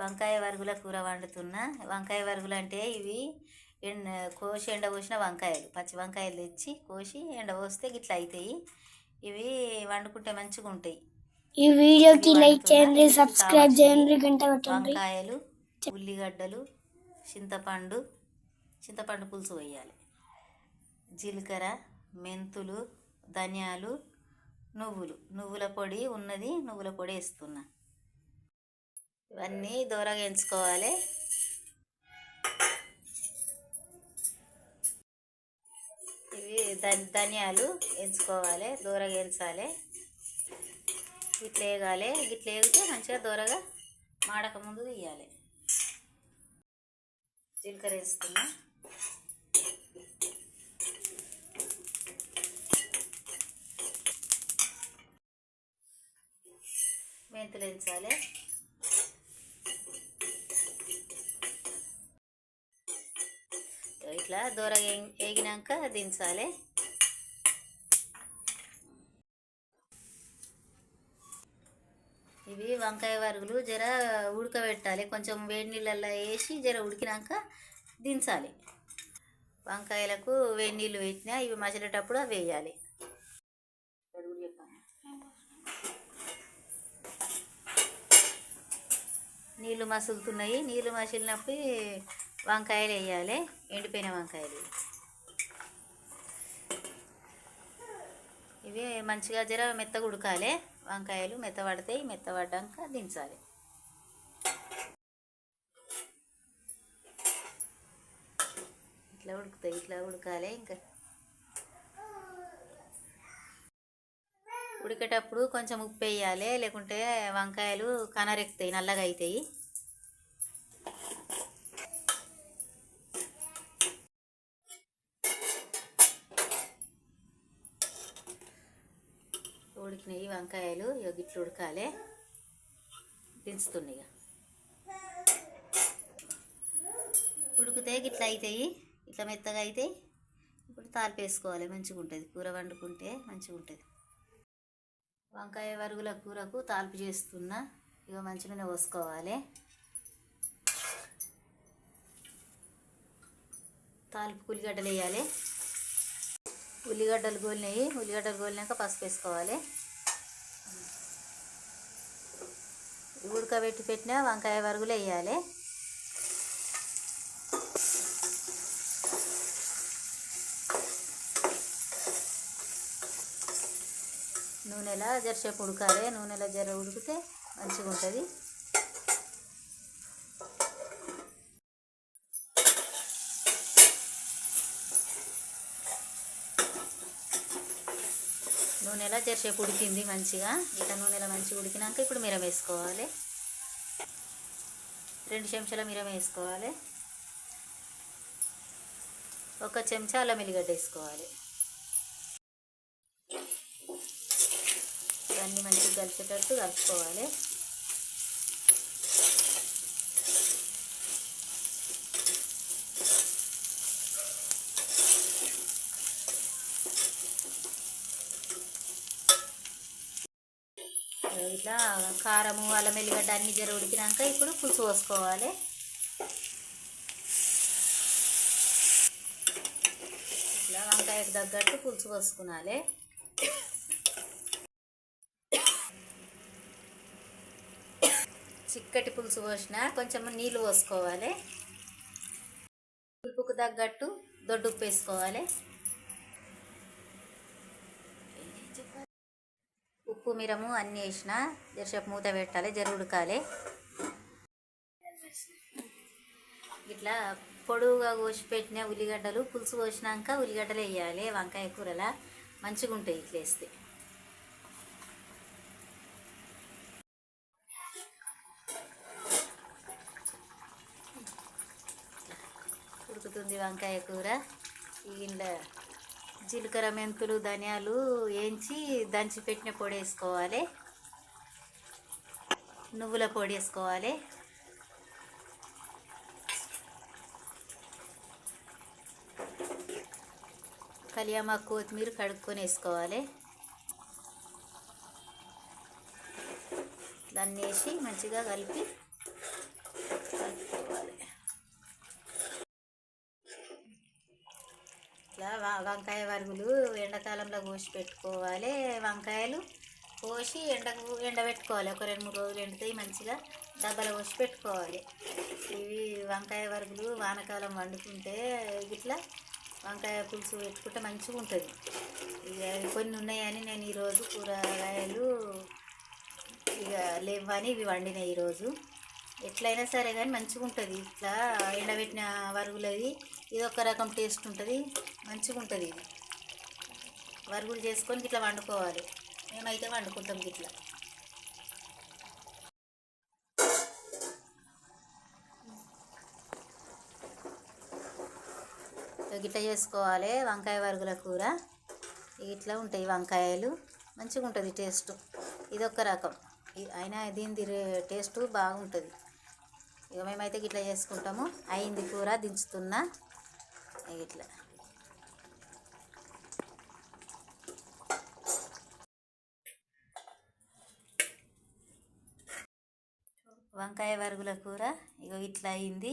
వంకాయ వరుగుల కూర వండుతున్నా. వంకాయ వరుగులు అంటే ఇవి ఎండ కోసి ఎండ పోసిన వంకాయలు. పచ్చి వంకాయలు తెచ్చి కోసి ఎండ పోస్తే గిట్ల అవుతాయి ఇవి వండుకుంటే మంచిగా ఉంటాయి. ఈ వీడియోకి లైక్ చేయండి సబ్స్క్రైబ్ చేయండి గంట కొట్టండి. వంకాయలు ఉల్లిగడ్డలు చింతపండు చింతపండు పులుసు వేయాలి జీలకర్ర మెంతులు ధనియాలు నువ్వులు. నువ్వుల పొడి ఉన్నది నువ్వుల పొడి వేస్తున్నా. ఇవన్నీ దూరంగా ఎంచుకోవాలి. ఇవి ధనియాలు ఎంచుకోవాలి దూరగా ఎంచాలి. ఇట్లా వేగాలి. ఇట్లా వేగితే మంచిగా దూరగా మాడక ముందు తీయాలి. జీలకర్ర వేస్తున్నా మెంతులు వేయించాలి ఇట్లా దూర వేగినాక దించాలి. ఇవి వంకాయ వరుగులు జర ఉడకబెట్టాలి. కొంచెం వేడి నీళ్ళల్లో వేసి జర ఉడికినాక దించాలి. వంకాయలకు వేడి నీళ్ళు పెట్టినా ఇవి మసిలేటప్పుడు అవి వేయాలి. నీళ్ళు మసులుతున్నాయి. నీళ్ళు మసిలినప్పుడు వంకాయలు వేయాలి ఎండిపోయిన వంకాయలు. ఇవి మంచిగా జర మెత్తగా ఉడకాలి. వంకాయలు మెత్తబడతాయి మెత్తబడ్డాక దించాలి. ఇట్లా ఉడుకుతాయి ఇట్లా ఉడకాలి ఇంకా. ఉడికేటప్పుడు కొంచెం ఉప్పు వేయాలి లేకుంటే వంకాయలు కనరెక్కుతాయి నల్లగా అవుతాయి ఉడికినాయి వంకాయలు ఇక గిట్లు ఉడకాలి. దించుతున్నాయి ఇక ఉడికితే గిట్ల అవుతాయి ఇట్లా మెత్తగా అవుతాయి ఇప్పుడు తాలిపేసుకోవాలి మంచిగా ఉంటుంది కూర వండుకుంటే మంచిగా ఉంటుంది వంకాయ వరుగుల కూరకు తాలిపు చేస్తున్నా. ఇక మంచిగానే పోసుకోవాలి. తాలిపు ఉల్లిగడ్డలు వేయాలి. ఉల్లిగడ్డలు గోలినాయి. ఉల్లిగడ్డలు గోలినాక పసుపు వేసుకోవాలి. ఉడకబెట్టి పెట్టిన వంకాయ వరుగులు వేయాలి. నూనెలా జరసేపు ఉడకాలి. నూనెలో జర ఉడికితే మంచిగా ఉంటుంది నూనెలా జరసేపు ఉడికింది మంచిగా. ఇట్లా నూనెలో మంచిగా ఉడికినాక ఇప్పుడు మిరం వేసుకోవాలి. రెండు చెంచాల మిరం వేసుకోవాలి. ఒక చెంచా అల్లం ఎల్లిగడ్డ వేసుకోవాలి. ఇవన్నీ మంచిగా కలిసేటట్టు కలుపుకోవాలి. ఇట్లా కారము అల్లం ఎల్లిగడ్డ అన్ని జర ఉడికినాక ఇప్పుడు పులుసు పోసుకోవాలి. ఇట్లా వంకాయకు తగ్గట్టు పులుసు పోసుకునాలి. చిక్కటి పులుసు పోసిన కొంచెం నీళ్ళు పోసుకోవాలి. పులుపుకు తగ్గట్టు దొడ్డు ఉప్పు వేసుకోవాలి. కుమిరము అన్నీ వేసిన జరసేపు మూత పెట్టాలి జర ఉడకాలి. ఇట్లా పొడువుగా కోసి పెట్టిన ఉల్లిగడ్డలు పులుసు కోసినాక ఉల్లిగడ్డలు వేయాలి వంకాయ కూరలా. మంచిగా ఉంటాయి ఇట్లా వేస్తే ఉడుకుతుంది వంకాయ కూర. ఇంట్లో జీలకర్ర మెంతులు ధనియాలు వేయించి దంచి పెట్టిన పొడి వేసుకోవాలి. నువ్వుల పొడి వేసుకోవాలి. కలియామాకు కొత్తిమీర కడుక్కొని వేసుకోవాలి. దాన్ని వేసి మంచిగా కలిపి కలుపుకోవాలి ఇట్లా వ- వంకాయ వరుగులు ఎండాకాలంలో కోసి పెట్టుకోవాలి. వంకాయలు కోసి ఎండకు ఎండబెట్టుకోవాలి. ఒక రెండు మూడు రోజులు ఎండుతాయి మంచిగా డబ్బాలో కోసి పెట్టుకోవాలి. ఇవి వంకాయ వరుగులు వానకాలం వండుకుంటే ఇట్లా వంకాయ పులుసు పెట్టుకుంటే మంచిగా ఉంటుంది. ఇక కొన్ని ఉన్నాయని నేను ఈరోజు కూరగాయలు ఇక లేవని ఇవి వండినాయి ఈరోజు. ఎట్లయినా సరే కానీ మంచిగా ఉంటుంది. ఇట్లా ఎండబెట్టిన వరుగులది ఇది ఒక రకం టేస్ట్ ఉంటుంది. మంచిగా ఉంటుంది ఇది. వరుగులు చేసుకొని ఇట్లా వండుకోవాలి. మేమైతే వండుకుంటాం ఇట్లా గిట్ల చేసుకోవాలి వంకాయ వరుగుల కూర. ఇట్లా ఉంటాయి వంకాయలు. మంచిగా ఉంటుంది టేస్ట్. ఇది ఒక రకం అయినా దీని టేస్ట్ బాగుంటుంది. ఇక మేమైతే గిట్లా చేసుకుంటాము. అయింది కూర దించుతున్నా. ఇట్లా. వంకాయ వరుగుల కూర ఇగో ఇట్లా అయింది.